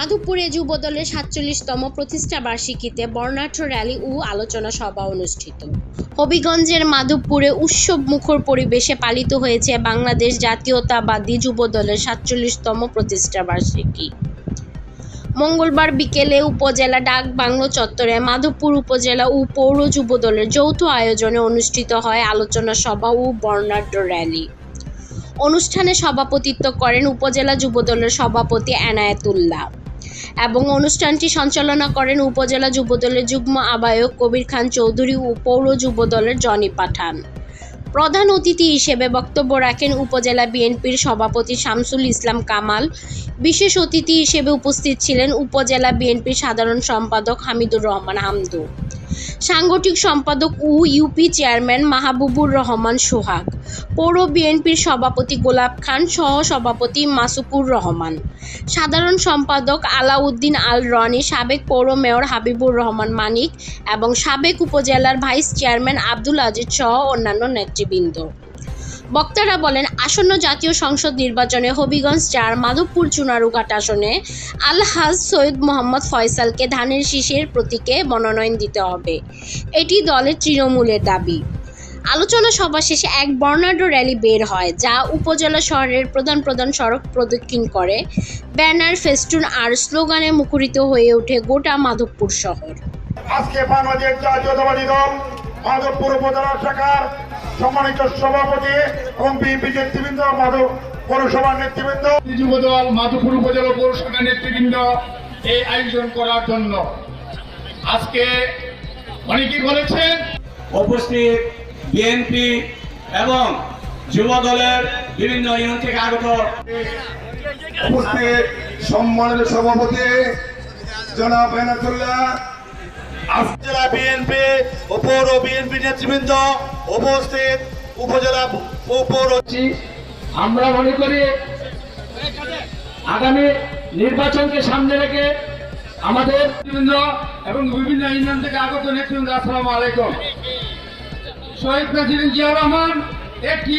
মাধবপুরে যুবদলের সাতচল্লিশতম প্রতিষ্ঠা বার্ষিকীতে বর্ণাঢ্য র্যালি ও আলোচনা সভা অনুষ্ঠিত। হবিগঞ্জের মাধবপুরে উৎসব মুখর পরিবেশে পালিত হয়েছে বাংলাদেশ জাতীয়তাবাদী যুবদলের সাতচল্লিশতম প্রতিষ্ঠা বার্ষিকী। মঙ্গলবার বিকেলে উপজেলা ডাক বাংলো চত্বরে মাধবপুর উপজেলা ও পৌর যুবদলের যৌথ আয়োজনে অনুষ্ঠিত হয় আলোচনা সভা ও বর্ণাঢ্য র্যালি। অনুষ্ঠানে সভাপতিত্ব করেন উপজেলা যুবদলের সভাপতি এনায়েতুল্লাহ। এবং অনুষ্ঠানটি সঞ্চালনা করেন উপজেলা যুবদলের যুগ্ম আহ্বায়ক কবির খান চৌধুরী ও পৌর যুবদলের জনি পাঠান। প্রধান অতিথি হিসেবে বক্তব্য রাখেন উপজেলা বিএনপির সভাপতি শামসুল ইসলাম কামাল। বিশেষ অতিথি হিসেবে উপস্থিত ছিলেন উপজেলা বিএনপির সাধারণ সম্পাদক হামিদুর রহমান হামদু। সাংগঠনিক সম্পাদক ও ইউপি চেয়ারম্যান মাহবুবুর রহমান সোহাগ। পৌর বিএনপির সভাপতি গোলাপ খান সহ সভাপতি মাসুকুর রহমান। সাধারণ সম্পাদক আলাউদ্দিন আল রনি সাবেক পৌর মেয়র হাবিবুর রহমান মানিক এবং সাবেক উপজেলার ভাইস চেয়ারম্যান আব্দুল আজিজ সহ অন্যান্য নেতৃবৃন্দ। বক্তারা বলেন, আসন্ন জাতীয় সংসদ নির্বাচনে হবিগঞ্জ চার, মাধবপুর চুনারুঘাট আসনে আলহাজ সৈয়দ মোহাম্মদ ফয়সালকে ধানের শীষের প্রতীকে মনোনয়ন দিতে হবে। এটি দলের তৃণমূলের দাবি। আলোচনা সভা শেষে এক বর্ণাঢ্য র্যালি বের হয় যা উপজেলা শহরের প্রধান প্রধান সড়ক প্রদক্ষিণ করে। ব্যানার ফেস্টুন আর স্লোগানে মুখরিত হয়ে ওঠে গোটা মাধবপুর শহর। আজকে বাংলাদেশ জাতীয়তাবাদী দল মাধবপুর উপজেলা শাখার সম্মানিত সভাপতি এবং বিএনপি নেতৃবৃন্দ মাধব পৌরসভার নেতৃবৃন্দ। যুবদল মাধুপুর উপজেলা পৌরসভা নেতৃবৃন্দ এই আয়োজন করার জন্য। আজকে অনেকে বলেছেন উপস্থিত বিএনপি এবং যুব দলের বিভিন্ন ইউনিয়ন থেকে আগত উপস্থিত সম্মানিত সভাপতি জনাব এনাতুল্লাহ জেলা বিএনপি ও পৌর বিএনপি নেতৃবৃন্দ উপস্থিত উপজেলা ও পৌর করছি। আমরা মনে করি আগামী নির্বাচনকে সামনে রেখে আমাদের এবং বিভিন্ন ইউনিয়ন থেকে আগত নেতৃবৃন্দ আসসালামু আলাইকুম শহীদ প্রেসিডেন্ট জিয়া রহমান একটি